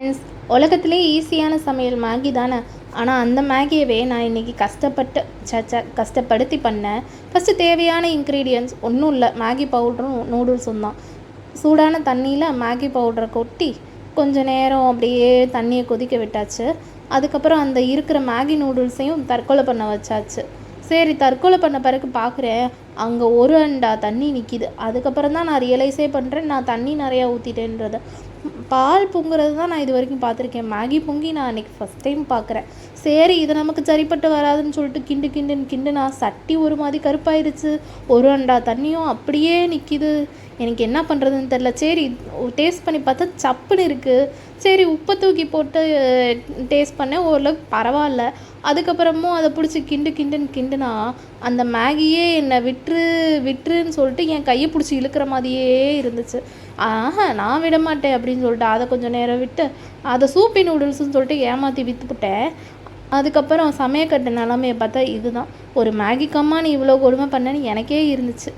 Friends உலகத்திலே ஈஸியான சமையல் மேகி தானே? ஆனால் அந்த மேகியவே நான் இன்றைக்கி கஷ்டப்பட்டு சச்சா கஷ்டப்படுத்தி பண்ணேன். ஃபஸ்ட்டு தேவையான இன்க்ரீடியன்ஸ் ஒன்றும் இல்லை. மேகி பவுடரும் நூடுல்ஸும் தான். சூடான தண்ணியில் மேகி பவுடரை கொட்டி கொஞ்ச நேரம் அப்படியே தண்ணியை கொதிக்க விட்டாச்சு. அதுக்கப்புறம் அந்த இருக்கிற மேகி நூடுல்ஸையும் தற்கொலை பண்ண வச்சாச்சு. சரி தற்கொலை பண்ண பிறகு பார்க்குறேன் அங்கே ஒரு அண்டா தண்ணி நிற்கிது அதுக்கப்புறம் தான் நான் ரியலைஸே பண்ணுறேன் நான் தண்ணி நிறையா ஊற்றிட்டேன்றத பால் பொங்குறது தான் நான் இது வரைக்கும் பார்த்துருக்கேன். மேகி பொங்கி நான் அன்றைக்கி ஃபஸ்ட் டைம் பார்க்குறேன் சரி இது நமக்கு சரிப்பட்டு வராதுன்னு சொல்லிட்டு கிண்டு கிண்டுன்னு கிண்டு நான் சட்டி ஒரு மாதிரி கருப்பாயிருச்சு. ஒரு அண்டா தண்ணியும் அப்படியே நிற்கிது எனக்கு என்ன பண்ணுறதுன்னு தெரில சரி டேஸ்ட் பண்ணி பார்த்தா சப்புன்னு இருக்குது சரி உப்பை தூக்கி போட்டு டேஸ்ட் பண்ணேன். ஓரளவுக்கு பரவாயில்ல. அதுக்கப்புறமும் அதை பிடிச்சி கிண்டு கிண்டுன்னு கிண்டுனா அந்த மேகியே என்னை விட்டுரு விட்டுருன்னு சொல்லிட்டு என் கையை பிடிச்சி இழுக்கிற மாதிரியே இருந்துச்சு. ஆஹா நான் விட மாட்டேன் அப்படின்னு சொல்லிட்டு அதை கொஞ்சம் நேரம் விட்டு அதை சூப்பி நூடுல்ஸ்னு சொல்லிட்டு ஏமாற்றி விற்றுப்புட்டேன் அதுக்கப்புறம் சமயக்கட்டு நிலமையை பார்த்தா இதுதான். ஒரு மேகிக்கம்மா நீ இவ்வளோ கொடுமை பண்ணேன்னு எனக்கே இருந்துச்சு.